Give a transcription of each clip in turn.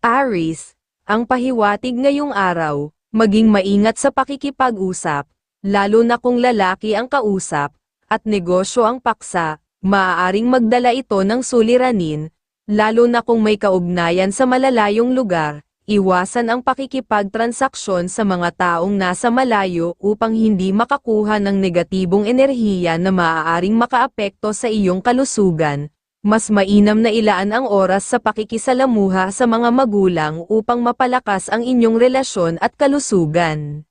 Aris, ang pahiwatig ngayong araw, maging maingat sa pakikipag-usap, lalo na kung lalaki ang kausap, at negosyo ang paksa, maaaring magdala ito ng suliranin, lalo na kung may kaugnayan sa malalayong lugar, iwasan ang pakikipagtransaksyon sa mga taong nasa malayo upang hindi makakuha ng negatibong enerhiya na maaaring makaapekto sa iyong kalusugan. Mas mainam na ilaan ang oras sa pakikisalamuha sa mga magulang upang mapalakas ang inyong relasyon at kalusugan.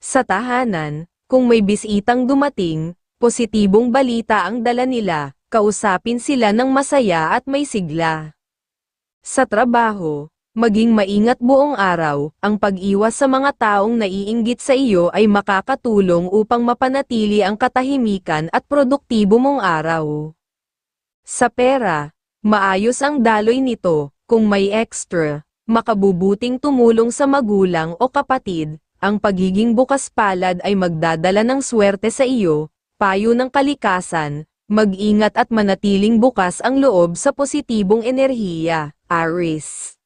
Sa tahanan, kung may bisitang dumating, positibong balita ang dala nila, kausapin sila ng masaya at may sigla. Sa trabaho, maging maingat buong araw, ang pag-iwas sa mga taong naiinggit sa iyo ay makakatulong upang mapanatili ang katahimikan at produktibo mong araw. Sa pera, maayos ang daloy nito, kung may extra, makabubuting tumulong sa magulang o kapatid, ang pagiging bukas palad ay magdadala ng swerte sa iyo, payo ng kalikasan, mag-ingat at manatiling bukas ang loob sa positibong enerhiya, Aris.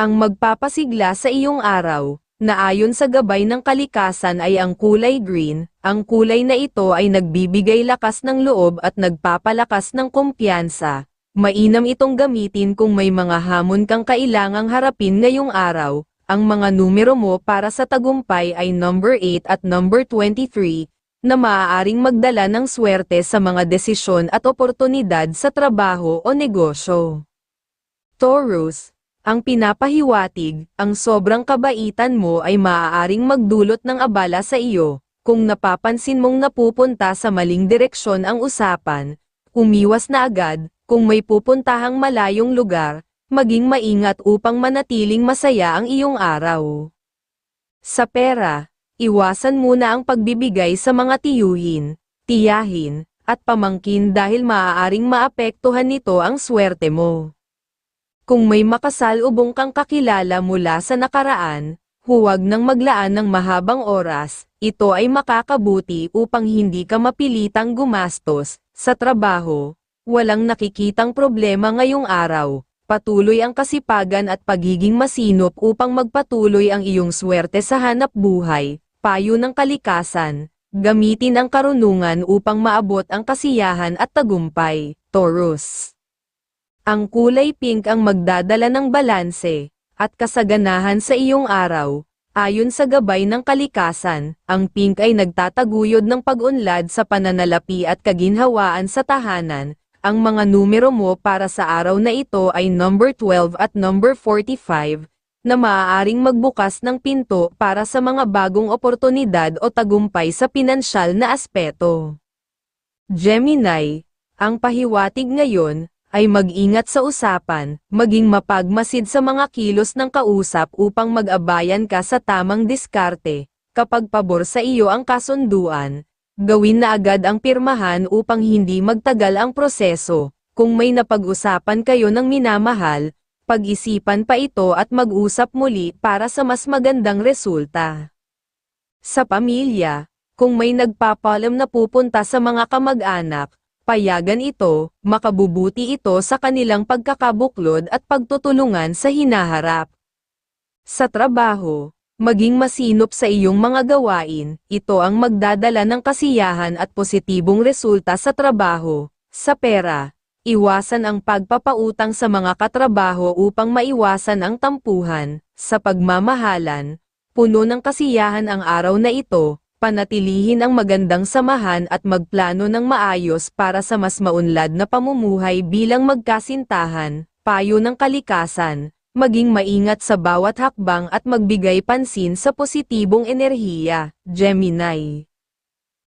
Ang magpapasigla sa iyong araw, na ayon sa gabay ng kalikasan ay ang kulay green, ang kulay na ito ay nagbibigay lakas ng loob at nagpapalakas ng kumpiyansa. Mainam itong gamitin kung may mga hamon kang kailangang harapin ngayong araw. Ang mga numero mo para sa tagumpay ay number 8 at number 23, na maaaring magdala ng swerte sa mga desisyon at oportunidad sa trabaho o negosyo. Taurus, ang pinapahiwatig, ang sobrang kabaitan mo ay maaaring magdulot ng abala sa iyo, kung napapansin mong napupunta sa maling direksyon ang usapan, umiwas na agad, kung may pupuntahang malayong lugar, maging maingat upang manatiling masaya ang iyong araw. Sa pera, iwasan muna ang pagbibigay sa mga tiyuhin, tiyahin, at pamangkin dahil maaaring maapektuhan nito ang swerte mo. Kung may makasalubong kang kakilala mula sa nakaraan, huwag nang maglaan ng mahabang oras, ito ay makakabuti upang hindi ka mapilitang gumastos, sa trabaho, walang nakikitang problema ngayong araw, patuloy ang kasipagan at pagiging masinop upang magpatuloy ang iyong swerte sa hanap buhay, payo ng kalikasan, gamitin ang karunungan upang maabot ang kasiyahan at tagumpay, Taurus. Ang kulay pink ang magdadala ng balanse, at kasaganahan sa iyong araw. Ayon sa gabay ng kalikasan, ang pink ay nagtataguyod ng pag-unlad sa pananalapi at kaginhawaan sa tahanan. Ang mga numero mo para sa araw na ito ay number 12 at number 45, na maaaring magbukas ng pinto para sa mga bagong oportunidad o tagumpay sa pinansyal na aspeto. Gemini, ang pahiwatig ngayon, ay mag-ingat sa usapan, maging mapagmasid sa mga kilos ng kausap upang mag-abayan ka sa tamang diskarte. Kapag pabor sa iyo ang kasunduan, gawin na agad ang pirmahan upang hindi magtagal ang proseso. Kung may napag-usapan kayo ng minamahal, pag-isipan pa ito at mag-usap muli para sa mas magandang resulta. Sa pamilya, kung may nagpapalam na pupunta sa mga kamag-anak, payagan ito, makabubuti ito sa kanilang pagkakabuklod at pagtutulungan sa hinaharap. Sa trabaho, maging masinop sa iyong mga gawain, ito ang magdadala ng kasiyahan at positibong resulta sa trabaho, sa pera. Iwasan ang pagpapautang sa mga katrabaho upang maiwasan ang tampuhan, sa pagmamahalan, puno ng kasiyahan ang araw na ito, panatilihin ang magandang samahan at magplano ng maayos para sa mas maunlad na pamumuhay bilang magkasintahan, payo ng kalikasan, maging maingat sa bawat hakbang at magbigay pansin sa positibong enerhiya, Gemini.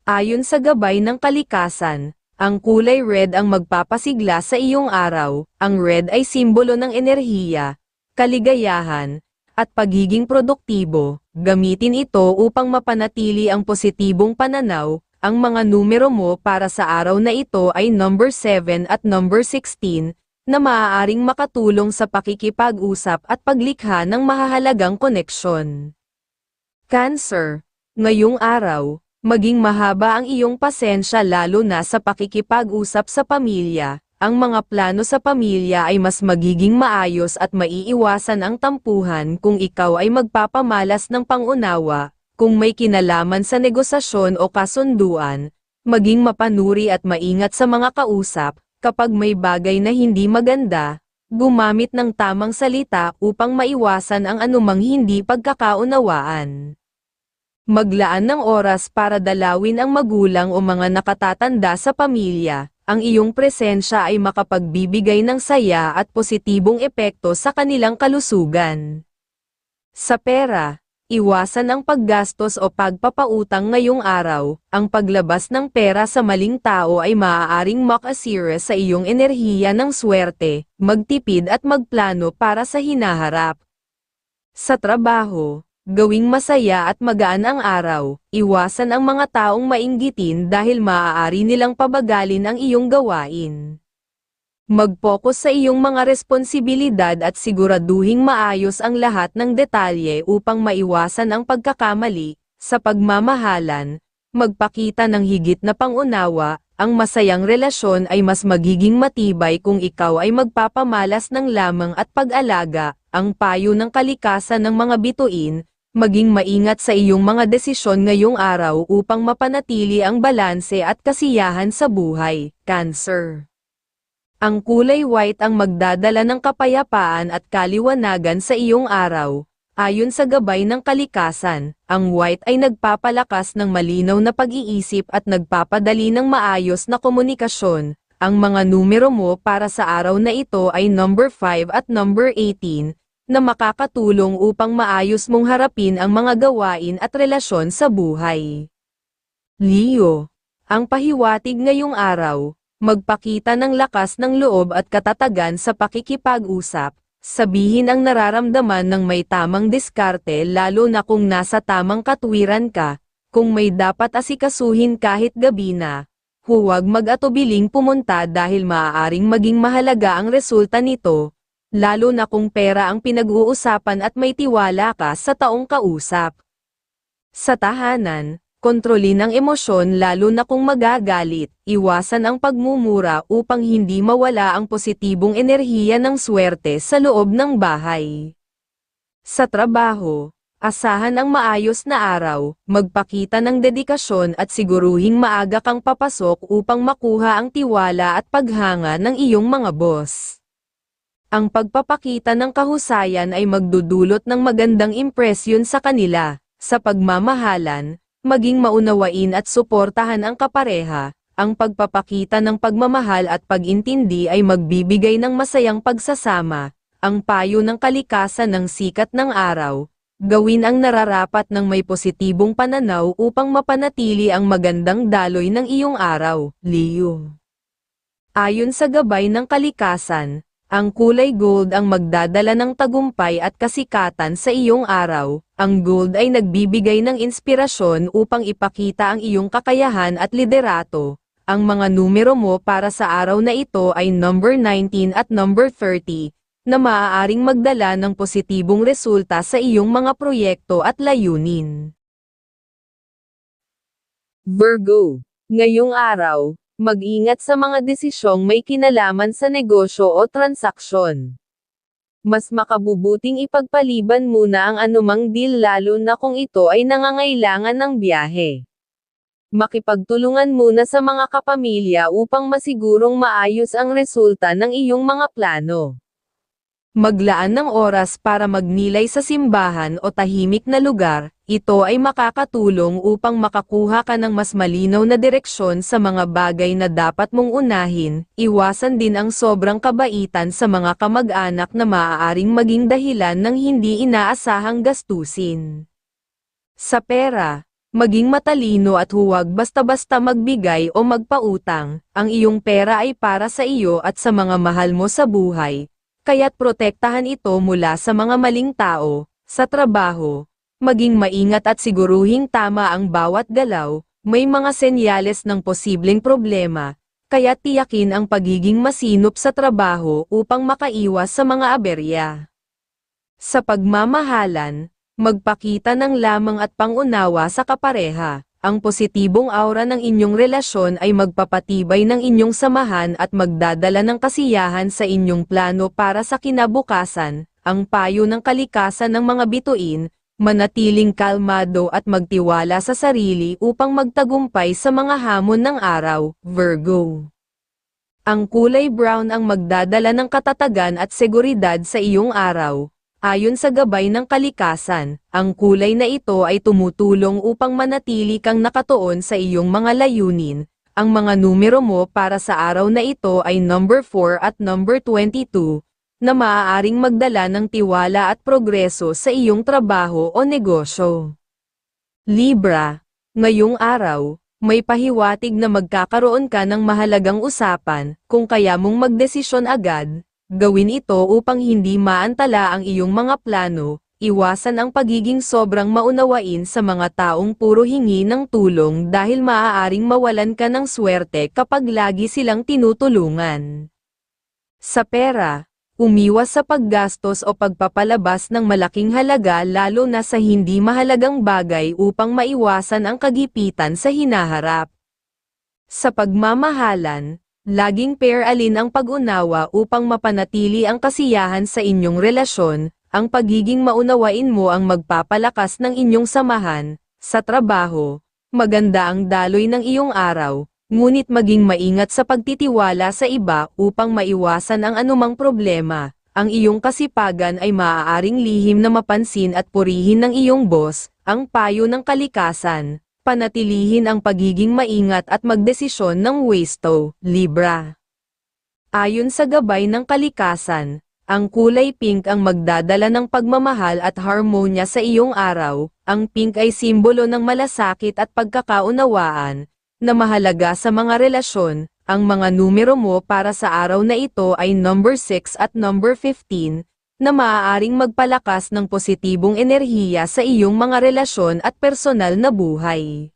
Ayon sa gabay ng kalikasan, ang kulay red ang magpapasigla sa iyong araw, ang red ay simbolo ng enerhiya, kaligayahan, at pagiging produktibo, gamitin ito upang mapanatili ang positibong pananaw, ang mga numero mo para sa araw na ito ay number 7 at number 16, na maaaring makatulong sa pakikipag-usap at paglikha ng mahahalagang koneksyon. Cancer, ngayong araw, maging mahaba ang iyong pasensya lalo na sa pakikipag-usap sa pamilya, ang mga plano sa pamilya ay mas magiging maayos at maiiwasan ang tampuhan kung ikaw ay magpapamalas ng pangunawa, kung may kinalaman sa negosasyon o kasunduan, maging mapanuri at maingat sa mga kausap, kapag may bagay na hindi maganda, gumamit ng tamang salita upang maiwasan ang anumang hindi pagkakaunawaan. Maglaan ng oras para dalawin ang magulang o mga nakatatanda sa pamilya, ang iyong presensya ay makapagbibigay ng saya at positibong epekto sa kanilang kalusugan. Sa pera, iwasan ang paggastos o pagpapautang ngayong araw, ang paglabas ng pera sa maling tao ay maaaring makasira sa iyong enerhiya ng swerte, magtipid at magplano para sa hinaharap. Sa trabaho, gawing masaya at magaan ang araw, iwasan ang mga taong mainggitin dahil maaari nilang pabagalin ang iyong gawain. Mag-focus sa iyong mga responsibilidad at siguraduhing maayos ang lahat ng detalye upang maiwasan ang pagkakamali, sa pagmamahalan, magpakita ng higit na pangunawa, ang masayang relasyon ay mas magiging matibay kung ikaw ay magpapamalas ng lamang at pag-alaga, ang payo ng kalikasan ng mga bituin, maging maingat sa iyong mga desisyon ngayong araw upang mapanatili ang balanse at kasiyahan sa buhay, Cancer. Ang kulay white ang magdadala ng kapayapaan at kaliwanagan sa iyong araw. Ayon sa gabay ng kalikasan, ang white ay nagpapalakas ng malinaw na pag-iisip at nagpapadali ng maayos na komunikasyon. Ang mga numero mo para sa araw na ito ay number 5 at number 18, na makakatulong upang maayos mong harapin ang mga gawain at relasyon sa buhay. Leo, ang pahiwatig ngayong araw, magpakita ng lakas ng loob at katatagan sa pakikipag-usap, sabihin ang nararamdaman ng may tamang diskarte lalo na kung nasa tamang katwiran ka, kung may dapat asikasuhin kahit gabi na, huwag mag-atubiling pumunta dahil maaaring maging mahalaga ang resulta nito, lalo na kung pera ang pinag-uusapan at may tiwala ka sa taong kausap. Sa tahanan, kontrolin ang emosyon lalo na kung magagalit, iwasan ang pagmumura upang hindi mawala ang positibong enerhiya ng swerte sa loob ng bahay. Sa trabaho, asahan ang maayos na araw, magpakita ng dedikasyon at siguruhing maaga kang papasok upang makuha ang tiwala at paghanga ng iyong mga boss. Ang pagpapakita ng kahusayan ay magdudulot ng magandang impresyon sa kanila, sa pagmamahalan, maging maunawain at suportahan ang kapareha, ang pagpapakita ng pagmamahal at pag-intindi ay magbibigay ng masayang pagsasama, ang payo ng kalikasan ng sikat ng araw, gawin ang nararapat ng may positibong pananaw upang mapanatili ang magandang daloy ng iyong araw, Leo. Ayon sa gabay ng kalikasan, ang kulay gold ang magdadala ng tagumpay at kasikatan sa iyong araw. Ang gold ay nagbibigay ng inspirasyon upang ipakita ang iyong kakayahan at liderato. Ang mga numero mo para sa araw na ito ay number 19 at number 30, na maaaring magdala ng positibong resulta sa iyong mga proyekto at layunin. Virgo, ngayong araw, Mag-ingat sa mga desisyong may kinalaman sa negosyo o transaksyon. Mas makabubuting ipagpaliban muna ang anumang deal lalo na kung ito ay nangangailangan ng biyahe. Makipagtulungan muna sa mga kapamilya upang masigurong maayos ang resulta ng iyong mga plano. Maglaan ng oras para magnilay sa simbahan o tahimik na lugar, ito ay makakatulong upang makakuha ka ng mas malinaw na direksyon sa mga bagay na dapat mong unahin, iwasan din ang sobrang kabaitan sa mga kamag-anak na maaaring maging dahilan ng hindi inaasahang gastusin. Sa pera, maging matalino at huwag basta-basta magbigay o magpautang, ang iyong pera ay para sa iyo at sa mga mahal mo sa buhay, kaya't protektahan ito mula sa mga maling tao, sa trabaho, maging maingat at siguruhing tama ang bawat galaw, may mga senyales ng posibleng problema, kaya tiyakin ang pagiging masinop sa trabaho upang makaiwas sa mga aberya. Sa pagmamahalan, magpakita ng lamang at pangunawa sa kapareha, ang positibong aura ng inyong relasyon ay magpapatibay ng inyong samahan at magdadala ng kasiyahan sa inyong plano para sa kinabukasan, ang payo ng kalikasan ng mga bituin, manatiling kalmado at magtiwala sa sarili upang magtagumpay sa mga hamon ng araw, Virgo. Ang kulay brown ang magdadala ng katatagan at seguridad sa iyong araw. Ayon sa gabay ng kalikasan, ang kulay na ito ay tumutulong upang manatili kang nakatuon sa iyong mga layunin. Ang mga numero mo para sa araw na ito ay number 4 at number 22, na maaaring magdala ng tiwala at progreso sa iyong trabaho o negosyo. Libra, ngayong araw, may pahiwatig na magkakaroon ka ng mahalagang usapan, kung kaya mong magdesisyon agad, gawin ito upang hindi maantala ang iyong mga plano, iwasan ang pagiging sobrang maunawain sa mga taong puro hingi ng tulong dahil maaaring mawalan ka ng swerte kapag lagi silang tinutulungan. Sa pera, umiwas sa paggastos o pagpapalabas ng malaking halaga lalo na sa hindi mahalagang bagay upang maiwasan ang kagipitan sa hinaharap. Sa pagmamahalan, laging pair alin ang pag-unawa upang mapanatili ang kasiyahan sa inyong relasyon, ang pagiging maunawain mo ang magpapalakas ng inyong samahan, sa trabaho, maganda ang daloy ng iyong araw, ngunit maging maingat sa pagtitiwala sa iba upang maiwasan ang anumang problema. Ang iyong kasipagan ay maaaring lihim na mapansin at purihin ng iyong boss, ang payo ng kalikasan. Panatilihin ang pagiging maingat at magdesisyon ng westo, Libra. Ayon sa gabay ng kalikasan, ang kulay pink ang magdadala ng pagmamahal at harmonya sa iyong araw. Ang pink ay simbolo ng malasakit at pagkakaunawaan, na mahalaga sa mga relasyon, ang mga numero mo para sa araw na ito ay number 6 at number 15, na maaaring magpalakas ng positibong enerhiya sa iyong mga relasyon at personal na buhay.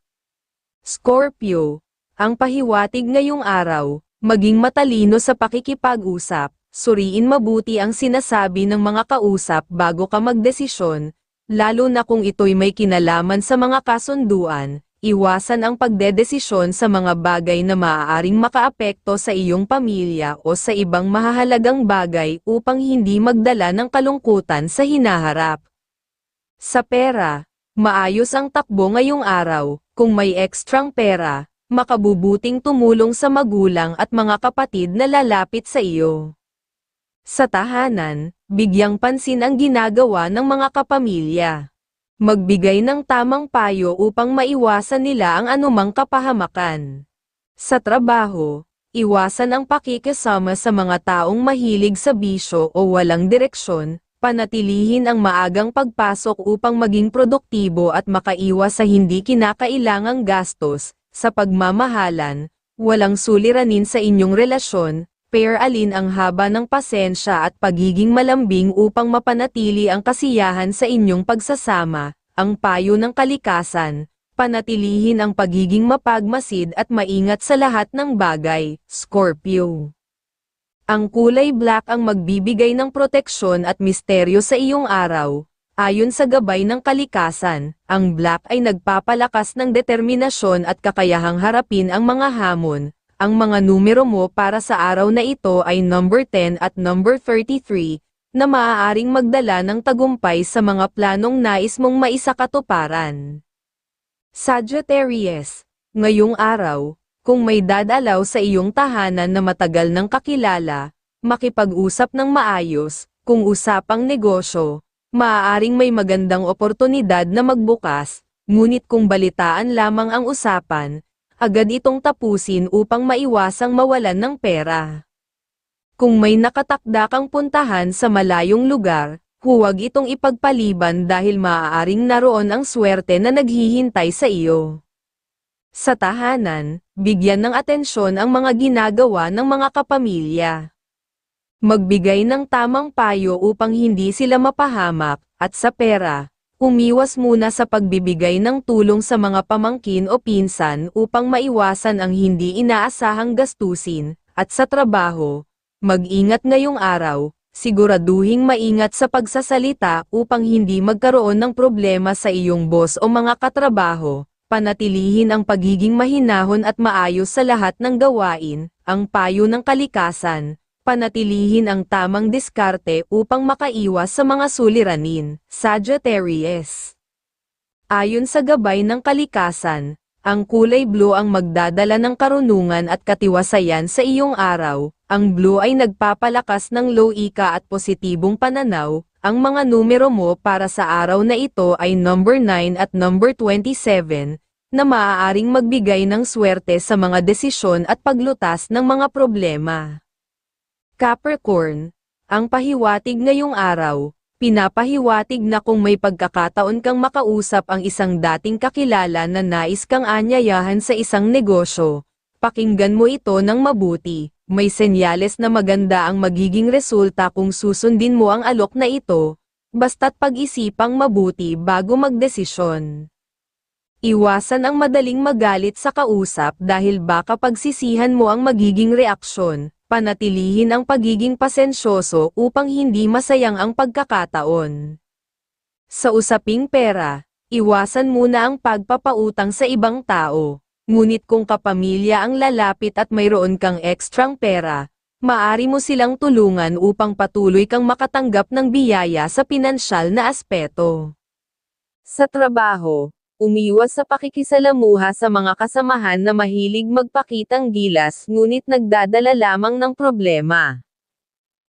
Scorpio, ang pahiwatig ngayong araw, maging matalino sa pakikipag-usap, suriin mabuti ang sinasabi ng mga kausap bago ka magdesisyon, lalo na kung ito'y may kinalaman sa mga kasunduan, Iwasan ang pagdedesisyon sa mga bagay na maaaring makaapekto sa iyong pamilya o sa ibang mahahalagang bagay upang hindi magdala ng kalungkutan sa hinaharap. Sa pera, maayos ang takbo ngayong araw, kung may ekstrang pera, makabubuting tumulong sa magulang at mga kapatid na lalapit sa iyo. Sa tahanan, bigyang pansin ang ginagawa ng mga kapamilya magbigay ng tamang payo upang maiwasan nila ang anumang kapahamakan. Sa trabaho, iwasan ang pakikisama sa mga taong mahilig sa bisyo o walang direksyon, panatilihin ang maagang pagpasok upang maging produktibo at makaiwas sa hindi kinakailangang gastos, sa pagmamahalan, walang suliranin sa inyong relasyon, pair alin ang haba ng pasensya at pagiging malambing upang mapanatili ang kasiyahan sa inyong pagsasama, ang payo ng kalikasan, panatilihin ang pagiging mapagmasid at maingat sa lahat ng bagay, Scorpio. Ang kulay black ang magbibigay ng proteksyon at misteryo sa iyong araw. Ayon sa gabay ng kalikasan, ang black ay nagpapalakas ng determinasyon at kakayahang harapin ang mga hamon, ang mga numero mo para sa araw na ito ay number 10 at number 33, na maaaring magdala ng tagumpay sa mga planong nais mong maisakatuparan. Sagittarius, ngayong araw, kung may dadalaw sa iyong tahanan na matagal ng kakilala, makipag-usap ng maayos, kung usapang negosyo, maaaring may magandang oportunidad na magbukas, ngunit kung balitaan lamang ang usapan, agad itong tapusin upang maiwasang mawalan ng pera. Kung may nakatakda kang puntahan sa malayong lugar, huwag itong ipagpaliban dahil maaaring naroon ang swerte na naghihintay sa iyo. Sa tahanan, bigyan ng atensyon ang mga ginagawa ng mga kapamilya. Magbigay ng tamang payo upang hindi sila mapahamak, at sa pera, Umiwas muna sa pagbibigay ng tulong sa mga pamangkin o pinsan upang maiwasan ang hindi inaasahang gastusin, at sa trabaho, mag-ingat ngayong araw, siguraduhing maingat sa pagsasalita upang hindi magkaroon ng problema sa iyong boss o mga katrabaho, panatilihin ang pagiging mahinahon at maayos sa lahat ng gawain, ang payo ng kalikasan, panatilihin ang tamang diskarte upang makaiwas sa mga suliranin, Sagittarius. Ayon sa gabay ng kalikasan, ang kulay blue ang magdadala ng karunungan at katiwasayan sa iyong araw, ang blue ay nagpapalakas ng low-ika at positibong pananaw, ang mga numero mo para sa araw na ito ay number 9 at number 27, na maaaring magbigay ng swerte sa mga desisyon at paglutas ng mga problema. Capricorn, ang pahiwatig ngayong araw, pinapahiwatig na kung may pagkakataon kang makausap ang isang dating kakilala na nais kang anyayahan sa isang negosyo, pakinggan mo ito ng mabuti, may senyales na maganda ang magiging resulta kung susundin mo ang alok na ito, basta't pag-isipang mabuti bago magdesisyon. Iwasan ang madaling magalit sa kausap dahil baka pagsisihan mo ang magiging reaksyon, panatilihin ang pagiging pasensyoso upang hindi masayang ang pagkakataon. Sa usaping pera, iwasan muna ang pagpapautang sa ibang tao. Ngunit kung kapamilya ang lalapit at mayroon kang ekstrang pera, maari mo silang tulungan upang patuloy kang makatanggap ng biyaya sa pinansyal na aspeto. Sa trabaho, umiwas sa pakikisalamuha sa mga kasamahan na mahilig magpakitang gilas ngunit nagdadala lamang ng problema.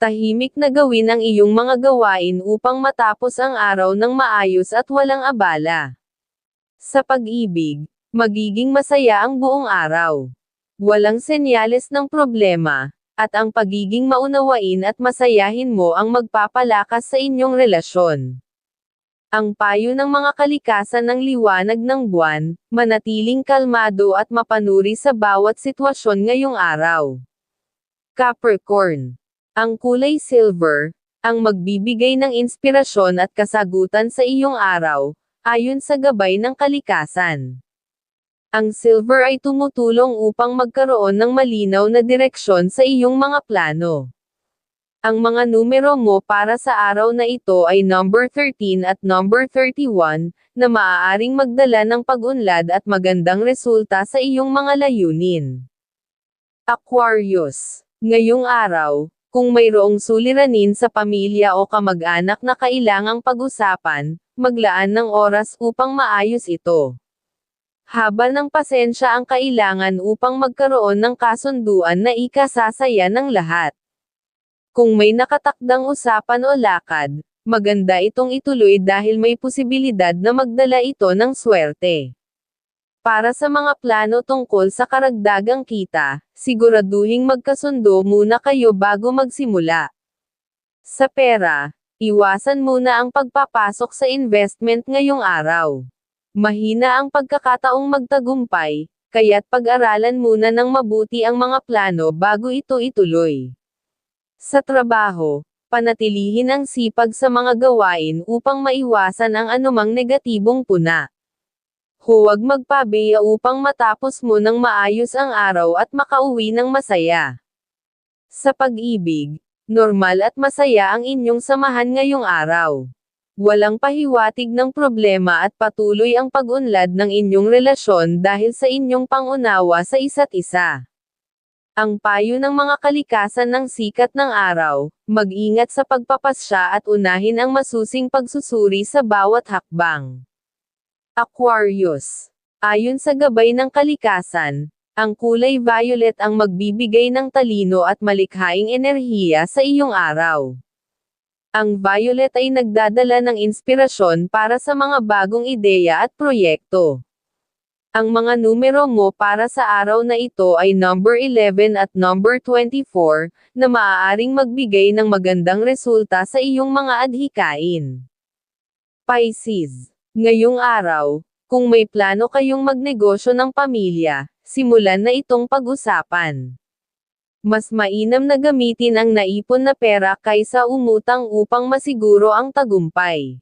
Tahimik na gawin ang iyong mga gawain upang matapos ang araw ng maayos at walang abala. Sa pag-ibig, magiging masaya ang buong araw. Walang senyales ng problema, at ang pagiging maunawain at masayahin mo ang magpapalakas sa inyong relasyon. Ang payo ng mga kalikasan ng liwanag ng buwan, manatiling kalmado at mapanuri sa bawat sitwasyon ngayong araw. Capricorn. Ang kulay silver, ang magbibigay ng inspirasyon at kasagutan sa iyong araw, ayon sa gabay ng kalikasan. Ang silver ay tumutulong upang magkaroon ng malinaw na direksyon sa iyong mga plano. Ang mga numero mo para sa araw na ito ay number 13 at number 31, na maaaring magdala ng pag-unlad at magandang resulta sa iyong mga layunin. Aquarius. Ngayong araw, kung mayroong suliranin sa pamilya o kamag-anak na kailangang pag-usapan, maglaan ng oras upang maayos ito. Haba ng pasensya ang kailangan upang magkaroon ng kasunduan na ikasasaya ng lahat. Kung may nakatakdang usapan o lakad, maganda itong ituloy dahil may posibilidad na magdala ito ng swerte. Para sa mga plano tungkol sa karagdagang kita, siguraduhing magkasundo muna kayo bago magsimula. Sa pera, iwasan muna ang pagpapasok sa investment ngayong araw. Mahina ang pagkakataong magtagumpay, kaya't pag-aralan muna ng mabuti ang mga plano bago ito ituloy. Sa trabaho, panatilihin ang sipag sa mga gawain upang maiwasan ang anumang negatibong puna. Huwag magpabeya upang matapos mo ng maayos ang araw at makauwi ng masaya. Sa pag-ibig, normal at masaya ang inyong samahan ngayong araw. Walang pahiwatig ng problema at patuloy ang pag-unlad ng inyong relasyon dahil sa inyong pangunawa sa isa't isa. Ang payo ng mga kalikasan ng sikat ng araw, mag-ingat sa pagpapasya at unahin ang masusing pagsusuri sa bawat hakbang. Aquarius. Ayon sa gabay ng kalikasan, ang kulay violet ang magbibigay ng talino at malikhaing enerhiya sa iyong araw. Ang violet ay nagdadala ng inspirasyon para sa mga bagong ideya at proyekto. Ang mga numero mo para sa araw na ito ay number 11 at number 24, na maaaring magbigay ng magandang resulta sa iyong mga adhikain. Pisces. Ngayong araw, kung may plano kayong magnegosyo ng pamilya, simulan na itong pag-usapan. Mas mainam na gamitin ang naipon na pera kaysa umutang upang masiguro ang tagumpay.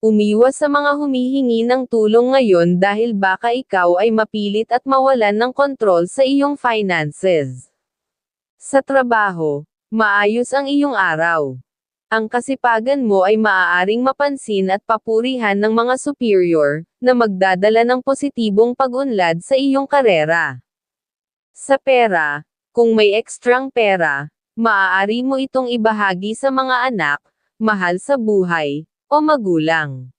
Umiwas sa mga humihingi ng tulong ngayon dahil baka ikaw ay mapilit at mawalan ng kontrol sa iyong finances. Sa trabaho, maayos ang iyong araw. Ang kasipagan mo ay maaaring mapansin at papurihan ng mga superior, na magdadala ng positibong pag-unlad sa iyong karera. Sa pera, kung may ekstrang pera, maaari mo itong ibahagi sa mga anak, mahal sa buhay, o magulang.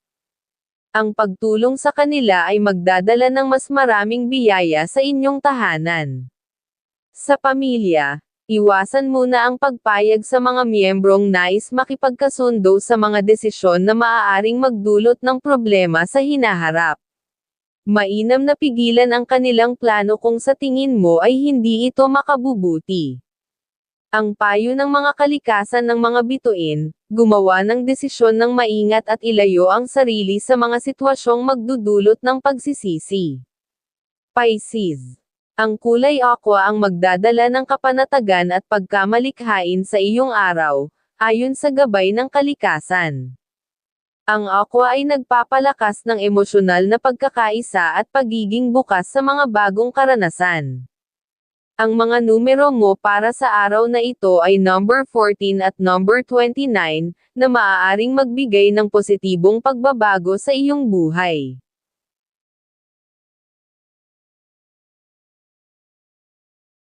Ang pagtulong sa kanila ay magdadala ng mas maraming biyaya sa inyong tahanan. Sa pamilya, iwasan muna ang pagpayag sa mga miyembrong nais makipagkasundo sa mga desisyon na maaaring magdulot ng problema sa hinaharap. Mainam na pigilan ang kanilang plano kung sa tingin mo ay hindi ito makabubuti. Ang payo ng mga kalikasan ng mga bituin, gumawa ng desisyon ng maingat at ilayo ang sarili sa mga sitwasyong magdudulot ng pagsisisi. Pisces. Ang kulay aqua ang magdadala ng kapanatagan at pagkamalikhain sa iyong araw, ayon sa gabay ng kalikasan. Ang aqua ay nagpapalakas ng emosyonal na pagkakaisa at pagiging bukas sa mga bagong karanasan. Ang mga numero mo para sa araw na ito ay number 14 at number 29, na maaaring magbigay ng positibong pagbabago sa iyong buhay.